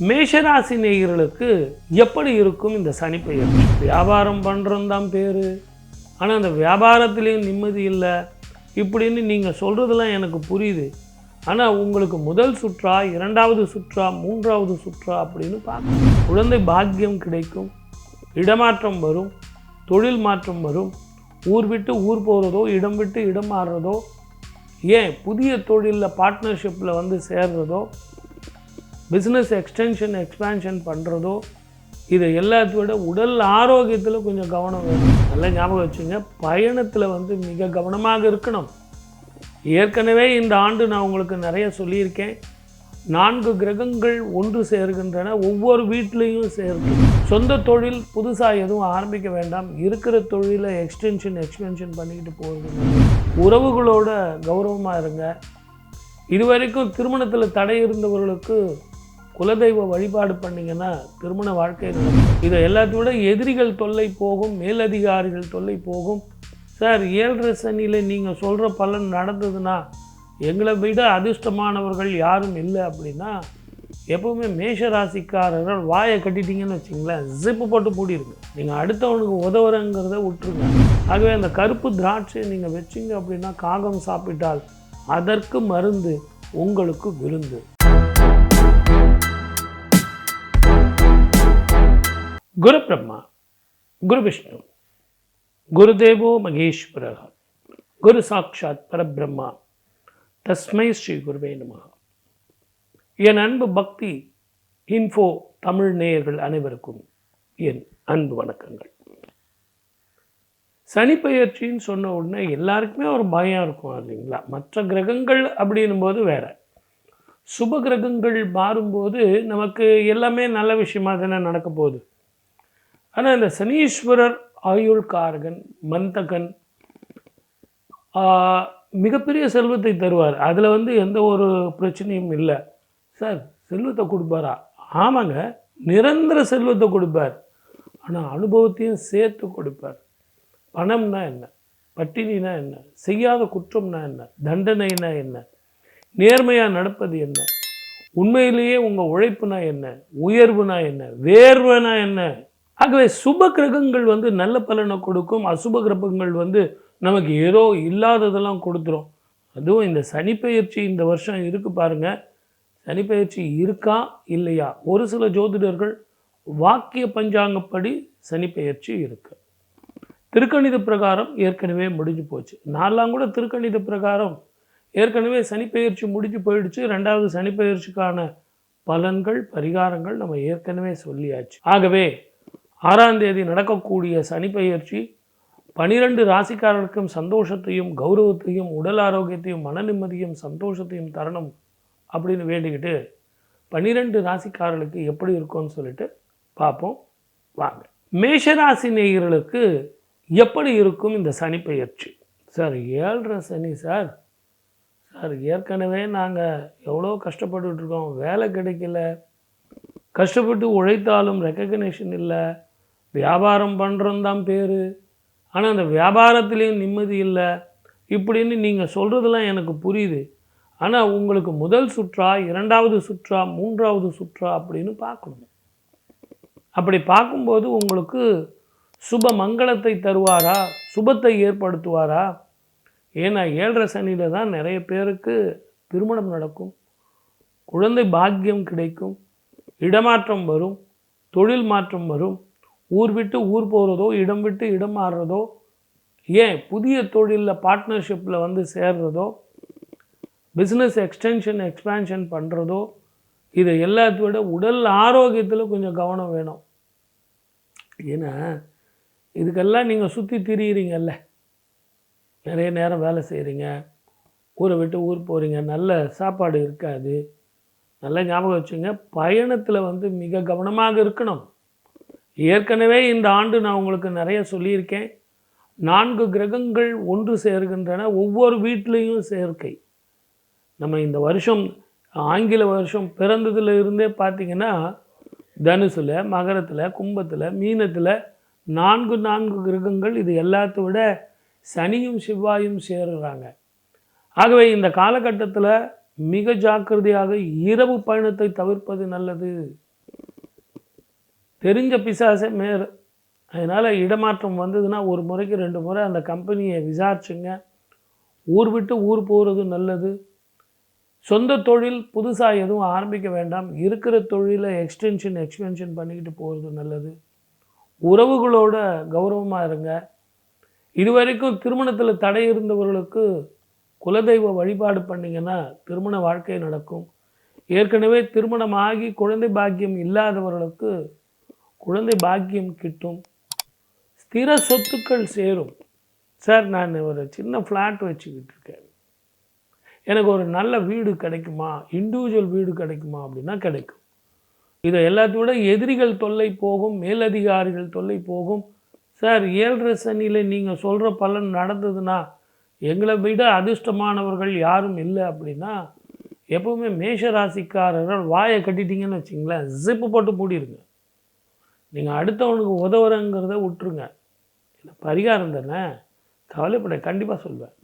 மேஷராசி நேயர்களுக்கு எப்படி இருக்கும் இந்த சனி பெயர்? வியாபாரம் பண்ணுறோம் தான் பேர். ஆனால் அந்த வியாபாரத்துலேயும் நிம்மதி இல்லை. இப்படின்னு நீங்கள் சொல்கிறதெல்லாம் எனக்கு புரியுது. ஆனால் உங்களுக்கு முதல் சுற்றா இரண்டாவது சுற்றா மூன்றாவது சுற்றா அப்படின்னு பார்க்கணும். குழந்தை பாக்கியம் கிடைக்கும். இடமாற்றம் வரும். தொழில் மாற்றம் வரும். ஊர் விட்டு ஊர் போகிறதோ இடம் விட்டு இடம் மாறுறதோ ஏன் புதிய தொழிலில் பார்ட்னர்ஷிப்பில் வந்து சேர்றதோ பிஸ்னஸ் எக்ஸ்டென்ஷன் எக்ஸ்பேன்ஷன் பண்ணுறதோ இதை எல்லாத்த விட உடல் ஆரோக்கியத்தில் கொஞ்சம் கவனம் வேணும். நல்லா ஞாபகம் வச்சுங்க பயணத்தில் வந்து மிக கவனமாக இருக்கணும். ஏற்கனவே இந்த ஆண்டு நான் உங்களுக்கு நிறைய சொல்லியிருக்கேன். நான்கு கிரகங்கள் ஒன்று சேர்கின்றன ஒவ்வொரு வீட்லேயும் சேர்க்கும் சொந்த தொழில் புதுசாக எதுவும் ஆரம்பிக்க வேண்டாம். இருக்கிற தொழிலை எக்ஸ்டென்ஷன் எக்ஸ்பென்ஷன் பண்ணிக்கிட்டு போகிறது உறவுகளோட கௌரவமாக இருங்க. இதுவரைக்கும் திருமணத்தில் தடை இருந்தவர்களுக்கு குலதெய்வ வழிபாடு பண்ணிங்கன்னா திருமண வாழ்க்கை நடக்கும் இதை எல்லாத்தையும் விட எதிரிகள் தொல்லை போகும் மேலதிகாரிகள் தொல்லை போகும். சார் ஏழரை சனியில் நீங்கள் சொல்கிற பலன் நடந்ததுன்னா எங்களை விட அதிர்ஷ்டமானவர்கள் யாரும் இல்லை அப்படின்னா எப்பவுமே மேஷ ராசிக்காரர்கள் வாயை கட்டிட்டீங்கன்னு வச்சிங்களேன் ஜிப்பு போட்டு மூடிருங்க. நீங்கள் அடுத்தவனுக்கு உதவுறங்கிறத விட்டுருங்க. ஆகவே அந்த கருப்பு திராட்சையை நீங்கள் வச்சிங்க அப்படின்னா காகம் சாப்பிட்டால் அதற்கு மருந்து உங்களுக்கு விருந்து. குரு பிரம்மா குரு விஷ்ணு குருதேவோ மகேஸ்வர குரு சாட்சாத் பரபிரம்மா தஸ்மை ஸ்ரீ குருவே நம. என் அன்பு பக்தி இன்ஃபோ தமிழ் நேயர்கள் அனைவருக்கும் என் அன்பு வணக்கங்கள். சனிப்பெயர்ச்சின்னு சொன்ன உடனே எல்லாருக்குமே ஒரு பயம் இருக்கும் இல்லைங்களா? மற்ற கிரகங்கள் அப்படின்னும் போது வேற. சுப கிரகங்கள் மாறும்போது நமக்கு எல்லாமே நல்ல விஷயமா தானே நடக்க போகுது. ஆனால் இந்த சனீஸ்வரர் ஆயுள்காரகன் மந்தகன் மிகப்பெரிய செல்வத்தை தருவார். அதில் வந்து எந்த ஒரு பிரச்சனையும் இல்லை. சார் செல்வத்தை கொடுப்பாரா? ஆமாங்க நிரந்தர செல்வத்தை கொடுப்பார். ஆனால் அனுபவத்தையும் சேர்த்து கொடுப்பார். பணம்னா என்ன? பட்டினினா என்ன? செய்யாத குற்றம்னா என்ன? தண்டனைனா என்ன? நேர்மையாக நடப்பது என்ன? உண்மையிலேயே உங்கள் உழைப்புனா என்ன? உயர்வுனா என்ன? வேர்வைனா என்ன? ஆகவே சுப கிரகங்கள் வந்து நல்ல பலனை கொடுக்கும். அசுப கிரகங்கள் வந்து நமக்கு ஏதோ இல்லாததெல்லாம் கொடுத்துரும். அதுவும் இந்த சனிப்பெயர்ச்சி இந்த வருஷம் இருக்குது பாருங்கள் சனிப்பெயர்ச்சி இருக்கா இல்லையா? ஒரு சில ஜோதிடர்கள் வாக்கிய பஞ்சாங்கப்படி சனிப்பெயர்ச்சி இருக்கு. திருக்கணித பிரகாரம் ஏற்கனவே முடிஞ்சு போச்சு. நாலாம் கூட திருக்கணித பிரகாரம். ஏற்கனவே சனிப்பெயர்ச்சி முடிஞ்சு போயிடுச்சு. ரெண்டாவது சனிப்பெயர்ச்சிக்கான பலன்கள் பரிகாரங்கள் நம்ம ஏற்கனவே சொல்லியாச்சு. ஆகவே ஆறாம் தேதி நடக்கக்கூடிய சனிப்பெயர்ச்சி பனிரெண்டு ராசிக்காரருக்கும் சந்தோஷத்தையும் கௌரவத்தையும் உடல் ஆரோக்கியத்தையும் மன நிம்மதியும் சந்தோஷத்தையும் தரணும் அப்படின்னு வேண்டிக்கிட்டு பன்னிரெண்டு ராசிக்காரர்களுக்கு எப்படி இருக்கும்னு சொல்லிட்டு பார்ப்போம். வாங்க. மேஷராசி நேயர்களுக்கு எப்படி இருக்கும் இந்த சனி பயிற்சி? சார் ஏழரை சனி சார். சார் ஏற்கனவே நாங்கள் எவ்வளோ கஷ்டப்பட்டுட்ருக்கோம் வேலை கிடைக்கல. கஷ்டப்பட்டு உழைத்தாலும் ரெக்கக்னேஷன் இல்லை. வியாபாரம் பண்ணுறோம் தான் பேர். ஆனால் அந்த வியாபாரத்துலேயும் நிம்மதி இல்லை. இப்படின்னு நீங்கள் சொல்கிறதெல்லாம் எனக்கு புரியுது. ஆனால் உங்களுக்கு முதல் சுற்றா இரண்டாவது சுற்றா மூன்றாவது சுற்றா அப்படின்னு பார்க்கணும். அப்படி பார்க்கும்போது உங்களுக்கு சுப மங்களத்தை தருவாரா? சுபத்தை ஏற்படுத்துவாரா? ஏன்னா ஏழரை சனியில் தான் நிறைய பேருக்கு திருமணம் நடக்கும். குழந்தை பாக்கியம் கிடைக்கும். இடமாற்றம் வரும். தொழில் மாற்றம் வரும். ஊர் விட்டு ஊர் போகிறதோ இடம் விட்டு இடம் மாறுறதோ ஏன் புதிய தொழிலில் பார்ட்னர்ஷிப்பில் வந்து சேர்றதோ பிஸ்னஸ் எக்ஸ்டென்ஷன் எக்ஸ்பேன்ஷன் பண்ணுறதோ இதை எல்லாத்தோட விட உடல் ஆரோக்கியத்தில் கொஞ்சம் கவனம் வேணும். ஏன்னா இதுக்கெல்லாம் நீங்கள் சுற்றி திரியிறீங்கல்ல. நிறைய நேரம் வேலை செய்கிறீங்க ஊரை விட்டு ஊர் போகிறீங்க நல்ல சாப்பாடு இருக்காது. நல்லா ஞாபகம் வச்சுங்க. பயணத்தில் வந்து மிக கவனமாக இருக்கணும். ஏற்கனவே இந்த ஆண்டு நான் உங்களுக்கு நிறைய சொல்லியிருக்கேன். நான்கு கிரகங்கள் ஒன்று சேர்கின்றன ஒவ்வொரு வீட்லேயும் சேர்க்கை. நம்ம இந்த வருஷம் ஆங்கில வருஷம் பிறந்ததுல இருந்தே பார்த்தீங்கன்னா தனுசில் மகரத்தில் கும்பத்தில் மீனத்தில் நான்கு நான்கு கிரகங்கள் இது எல்லாத்த விட சனியும் செவ்வாயும் சேருறாங்க. ஆகவே இந்த காலகட்டத்தில் மிக ஜாக்கிரதையாக இரவு பயணத்தை தவிர்ப்பது நல்லது. தெரிஞ்ச பிசாசே மேயர் அதனால் இடமாற்றம் வந்ததுன்னா ஒரு முறைக்கு ரெண்டு முறை அந்த கம்பெனியை விசாரிச்சுங்க. ஊர் விட்டு ஊர் போகிறது நல்லது. சொந்த தொழில் புதுசாக எதுவும் ஆரம்பிக்க வேண்டாம். இருக்கிற தொழிலை எக்ஸ்டென்ஷன் எக்ஸ்பென்ஷன் பண்ணிக்கிட்டு போகிறது நல்லது. உறவுகளோட கௌரவமாக இருங்க. இதுவரைக்கும் திருமணத்தில் தடை இருந்தவர்களுக்கு குலதெய்வ வழிபாடு பண்ணிங்கன்னா திருமண வாழ்க்கை நடக்கும். ஏற்கனவே திருமணமாகி குழந்தை பாக்கியம் இல்லாதவர்களுக்கு குழந்தை பாக்கியம் கிட்டும். ஸ்திர சொத்துக்கள் சேரும். சார் நான் ஒரு சின்ன ஃப்ளாட் வச்சுக்கிட்டு இருக்கேன் எனக்கு ஒரு நல்ல வீடு கிடைக்குமா? இண்டிவிஜுவல் வீடு கிடைக்குமா அப்படின்னா கிடைக்கும். இதை எல்லாத்தையும் விட எதிரிகள் தொல்லை போகும் மேலதிகாரிகள் தொல்லை போகும். சார் ஏழரை சனியில் நீங்கள் சொல்கிற பலன் நடந்ததுன்னா எங்களை விட அதிர்ஷ்டமானவர்கள் யாரும் இல்லை அப்படின்னா எப்பவுமே மேஷ ராசிக்காரர்கள் வாயை கட்டிட்டீங்கன்னு வச்சிங்களேன் ஜிப்பு போட்டு மூடிடுங்க நீங்கள் அடுத்தவனுக்கு உதவுறங்கிறத விட்டுருங்க. இல்லை பரிகாரம் தானே? கவலைப்பட கண்டிப்பாக சொல்வேன்.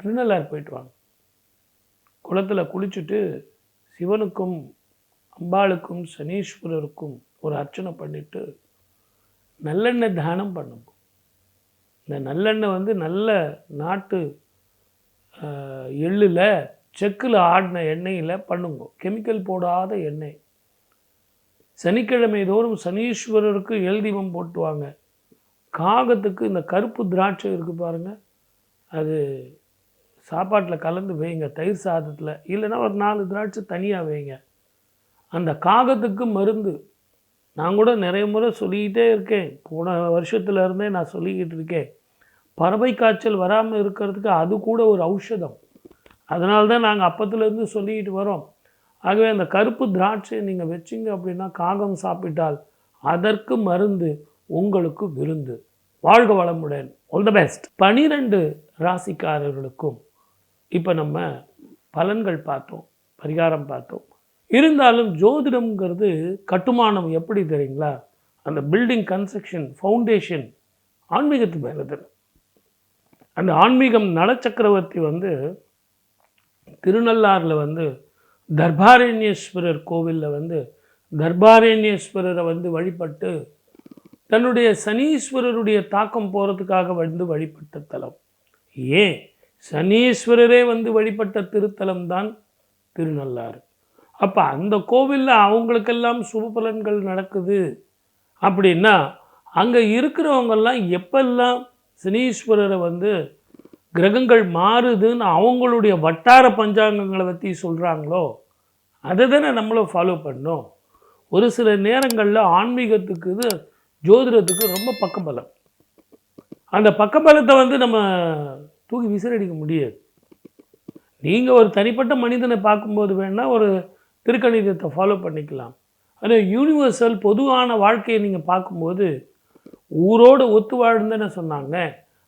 திருநள்ளார் போயிட்டு வாங்க. குளத்தில் குளிச்சுட்டு சிவனுக்கும் அம்பாளுக்கும் சனீஸ்வரருக்கும் ஒரு அர்ச்சனை பண்ணிவிட்டு நல்லெண்ணெய் தானம் பண்ணுங்க இந்த நல்லெண்ணெய் வந்து நல்ல நாட்டு எள்ளில் செக்கில் ஆடின எண்ணெயில் பண்ணுங்க. கெமிக்கல் போடாத எண்ணெய். சனிக்கிழமை தோறும் சனீஸ்வரருக்கு எல் தீபம் போட்டுவாங்க. காகத்துக்கு இந்த கருப்பு திராட்சை இருக்குது பாருங்கள் அது சாப்பாட்டில் கலந்து வைங்க தயிர் சாதத்தில். இல்லைன்னா ஒரு நாலு திராட்சை தனியாக வைங்க. அந்த காகத்துக்கு மருந்து. நான் கூட நிறைய முறை சொல்லிக்கிட்டே இருக்கேன். போன வருஷத்துல இருந்தே நான் சொல்லிக்கிட்டு இருக்கேன். பறவை காய்ச்சல் வராமல் இருக்கிறதுக்கு அது கூட ஒரு ஔஷதம். அதனால தான் நாங்கள் அப்பத்துலேருந்து சொல்லிக்கிட்டு வரோம். ஆகவே அந்த கருப்பு திராட்சையை நீங்கள் வச்சிங்க அப்படின்னா காகம் சாப்பிட்டால் அதற்கு மருந்து உங்களுக்கு விருந்து. வாழ்க வளமுடன். ஆல் த பெஸ்ட் பனிரெண்டு ராசிக்காரர்களுக்கும் இப்போ நம்ம பலன்கள் பார்த்தோம் பரிகாரம் பார்த்தோம். இருந்தாலும் ஜோதிடம்ங்கிறது கட்டுமானம் எப்படி தெரியுங்களா? அந்த பில்டிங் கன்ஸ்ட்ரக்ஷன் ஃபவுண்டேஷன் ஆன்மீகத்து மேலே தானே. அந்த ஆன்மீகம் நலச்சக்கரவர்த்தி வந்து திருநள்ளாறில் வந்து தர்பாரண்யேஸ்வரர் கோவிலில் வந்து தர்பாரண்யேஸ்வரரை வந்து வழிபட்டு தன்னுடைய சனீஸ்வரருடைய தாக்கம் போகிறதுக்காக வந்து வழிபட்ட தலம். ஏன்? சனீஸ்வரரே வந்து வழிபட்ட திருத்தலம் தான் திருநள்ளாறு. அப்போ அந்த கோவிலில் அவங்களுக்கெல்லாம் சுபபலன்கள் நடக்குது அப்படின்னா அங்கே இருக்கிறவங்கெல்லாம் எப்பெல்லாம் சனீஸ்வரரை வந்து கிரகங்கள் மாறுதுன்னு அவங்களுடைய வட்டார பஞ்சாங்கங்களை பற்றி சொல்கிறாங்களோ அதை தானே நம்மளும் ஃபாலோ பண்ணோம். ஒரு சில நேரங்களில் ஆன்மீகத்துக்கு இது ஜோதிடத்துக்கு ரொம்ப பக்கபலம். அந்த பக்கபலத்தை வந்து நம்ம தூக்கி விசிறடிக்க முடியாது. நீங்கள் ஒரு தனிப்பட்ட மனிதனை பார்க்கும்போது வேணால் ஒரு திருக்கணிதத்தை ஃபாலோ பண்ணிக்கலாம். ஆனால் யூனிவர்சல் பொதுவான வாழ்க்கையை நீங்கள் பார்க்கும்போது ஊரோடு ஒத்து வாழ்ந்தேன்னு சொன்னாங்க.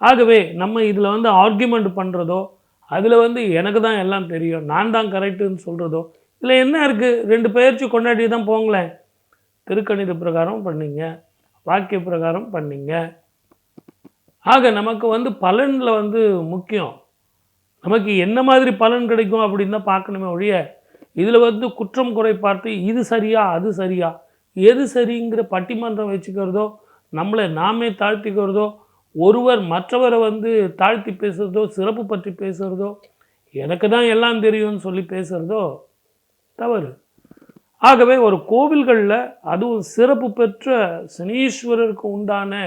ஆகவே நம்ம இதில் வந்து ஆர்கியூமெண்ட் பண்ணுறதோ அதில் வந்து எனக்கு தான் எல்லாம் தெரியும் நான் தான் கரெக்டுன்னு சொல்கிறதோ இதில் என்ன இருக்குது ரெண்டு பயிற்சி கொண்டாடி தான் போங்களேன். திருக்கணித பிரகாரம் பண்ணீங்க வாக்கிய பிரகாரம் பண்ணீங்க. ஆக நமக்கு வந்து பலனில் வந்து முக்கியம். நமக்கு என்ன மாதிரி பலன் கிடைக்கும் அப்படின்னு தான் பார்க்கணுமே ஒழிய இதில் வந்து குற்றம் குறை பார்த்து இது சரியா அது சரியா எது சரிங்கிற பட்டிமன்றம் வச்சுக்கிறதோ நம்மளை நாமே தாழ்த்திக்கிறதோ ஒருவர் மற்றவரை வந்து தாழ்த்தி பேசுகிறதோ சிறப்பு பற்றி பேசுகிறதோ எனக்கு தான் எல்லாம் தெரியும்னு சொல்லி பேசுகிறதோ தவறு. ஆகவே ஒரு கோவில்களில் அதுவும் சிறப்பு பெற்ற சனீஸ்வரருக்கு உண்டான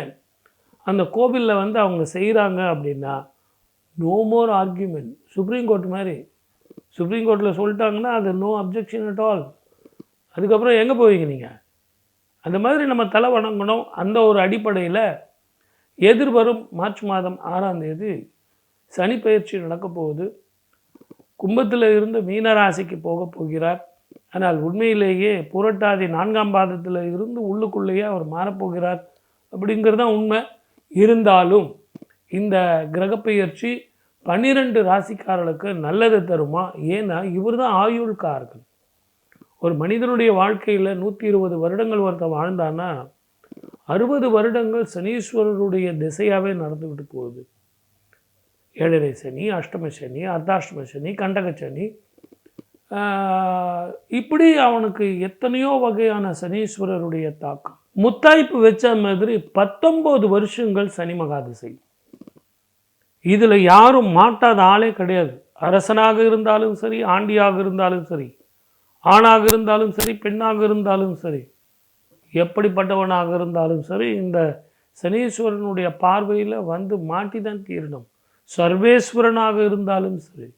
அந்த கோவிலில் வந்து அவங்க செய்கிறாங்க அப்படின்னா no more argument supreme court மாதிரி. சுப்ரீம் கோர்ட்டில் சொல்லிட்டாங்கன்னா அது நோ அப்ஜெக்ஷன் அட் ஆல் அதுக்கப்புறம் எங்கே போவீங்க நீங்கள் அந்த மாதிரி நம்ம தலை வணங்கணும். அந்த ஒரு அடிப்படையில் எதிர்வரும் மார்ச் மாதம் ஆறாம் தேதி சனி பயிற்சி நடக்கப் போகுது. கும்பத்தில் இருந்து மீனராசிக்கு போகப் போகிறார். ஆனால் உண்மையிலேயே புரட்டாதி நான்காம் பாதத்தில் இருந்து உள்ளுக்குள்ளேயே அவர் மாறப்போகிறார் அப்படிங்கிறது தான் உண்மை. இருந்தாலும் இந்த கிரகப்பெயர்ச்சி பன்னிரெண்டு ராசிக்காரர்களுக்கு நல்லது தருமா? ஏன்னா இவர் தான் ஆயுள்காரர்கள். ஒரு மனிதனுடைய வாழ்க்கையில் நூற்றி இருபது வருடங்கள் ஒருத்தன் வாழ்ந்தான்னா அறுபது வருடங்கள் சனீஸ்வரருடைய திசையாகவே நடந்துக்கிட்டு போகுது. ஏழரை சனி அஷ்டம சனி அர்த்தாஷ்டம சனி கண்டக சனி. இப்படி அவனுக்கு எத்தனையோ வகையான சனீஸ்வரருடைய தாக்கம். முத்தாய்ப்பு வச்ச மாதிரி பத்தொம்போது வருஷங்கள் சனி மகாதிசை. இதில் யாரும் மாட்டாத ஆளே கிடையாது. அரசனாக இருந்தாலும் சரி ஆண்டியாக இருந்தாலும் சரி ஆணாக இருந்தாலும் சரி பெண்ணாக இருந்தாலும் சரி எப்படிப்பட்டவனாக இருந்தாலும் சரி இந்த சனீஸ்வரனுடைய பார்வையில் வந்து மாட்டி தான் தீரணும். சர்வேஸ்வரனாக இருந்தாலும் சரி.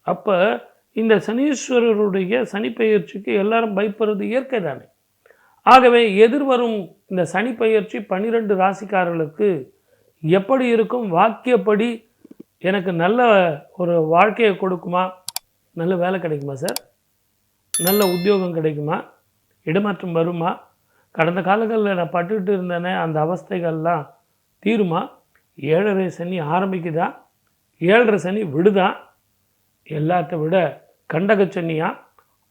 அப்போ இந்த சனீஸ்வரருடைய சனிப்பெயர்ச்சிக்கு எல்லாரும் பயப்படுறது இயற்கை தானே. ஆகவே எதிர்வரும் இந்த சனிப்பெயர்ச்சி பன்னிரெண்டு ராசிக்காரர்களுக்கு எப்படி இருக்கும் வாக்கியப்படி எனக்கு நல்ல ஒரு வாழ்க்கையை கொடுக்குமா? நல்ல வேலை கிடைக்குமா சார்? நல்ல உத்தியோகம் கிடைக்குமா? இடமாற்றம் வருமா? கடந்த காலங்களில் நான் பட்டுக்கிட்டு இருந்தேனே அந்த அவஸ்தைகள்லாம் தீருமா? ஏழரை சனி ஆரம்பிக்குதா? ஏழரை சனி விடுதா? எல்லாத்த விட கண்டக சனியா?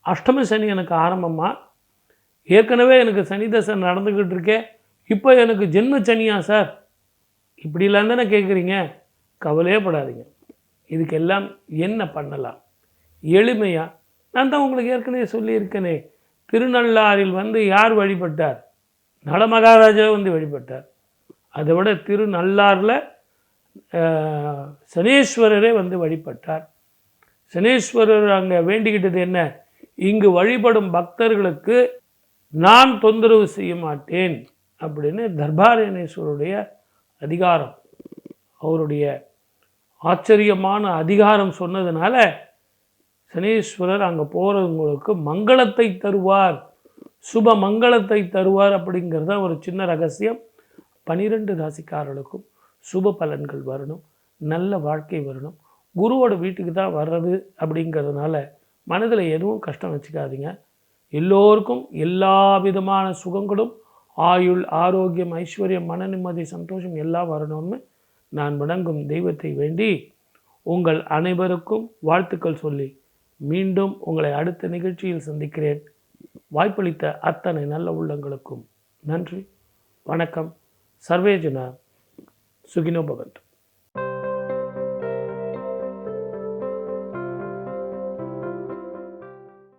அஷ்டம சனி எனக்கு ஆரம்பமா? ஏற்கனவே எனக்கு சனி தசை நடந்துக்கிட்டு இருக்கே இப்போ எனக்கு ஜென்ம சனியா சார்? இப்படிலாம் தானே கேட்குறீங்க? கவலையே படாதீங்க. இதுக்கெல்லாம் என்ன பண்ணலாம்? எளிமையாக நான் தான் உங்களுக்கு ஏற்கனவே சொல்லியிருக்கேனே. திருநள்ளாறில் வந்து யார் வழிபட்டார்? நலமகாராஜா வந்து வழிபட்டார். அதை விட திருநள்ளாரில் சனீஸ்வரரே வந்து வழிபட்டார். சனீஸ்வரர் அங்கே வேண்டிக்கிட்டது என்ன? இங்கு வழிபடும் பக்தர்களுக்கு நான் தொந்தரவு செய்ய மாட்டேன் அப்படின்னு தர்பாரணேஸ்வருடைய அதிகாரம். அவருடைய ஆச்சரியமான அதிகாரம் சொன்னதுனால சனீஸ்வரர் அங்கே போகிறவங்களுக்கு மங்களத்தை தருவார். சுப மங்களத்தை தருவார் அப்படிங்கிறது தான் ஒரு சின்ன ரகசியம். பனிரெண்டு ராசிக்காரர்களுக்கும் சுப பலன்கள் வரணும். நல்ல வாழ்க்கை வரணும். குருவோட வீட்டுக்கு தான் வர்றது அப்படிங்கிறதுனால மனதில் எதுவும் கஷ்டம் வச்சுக்காதீங்க. எல்லோருக்கும் எல்லா விதமான சுகங்களும் ஆயுள் ஆரோக்கியம் ஐஸ்வர்யம் மன நிம்மதி சந்தோஷம் எல்லாம் வரணும்னு நான் வணங்கும் தெய்வத்தை வேண்டி உங்கள் அனைவருக்கும் வாழ்த்துக்கள் சொல்லி மீண்டும் உங்களை அடுத்த நிகழ்ச்சியில் சந்திக்கிறேன். வாய்ப்பளித்த அத்தனை நல்ல உள்ளங்களுக்கும் நன்றி வணக்கம். சர்வேஜனா சுகினோ பவன்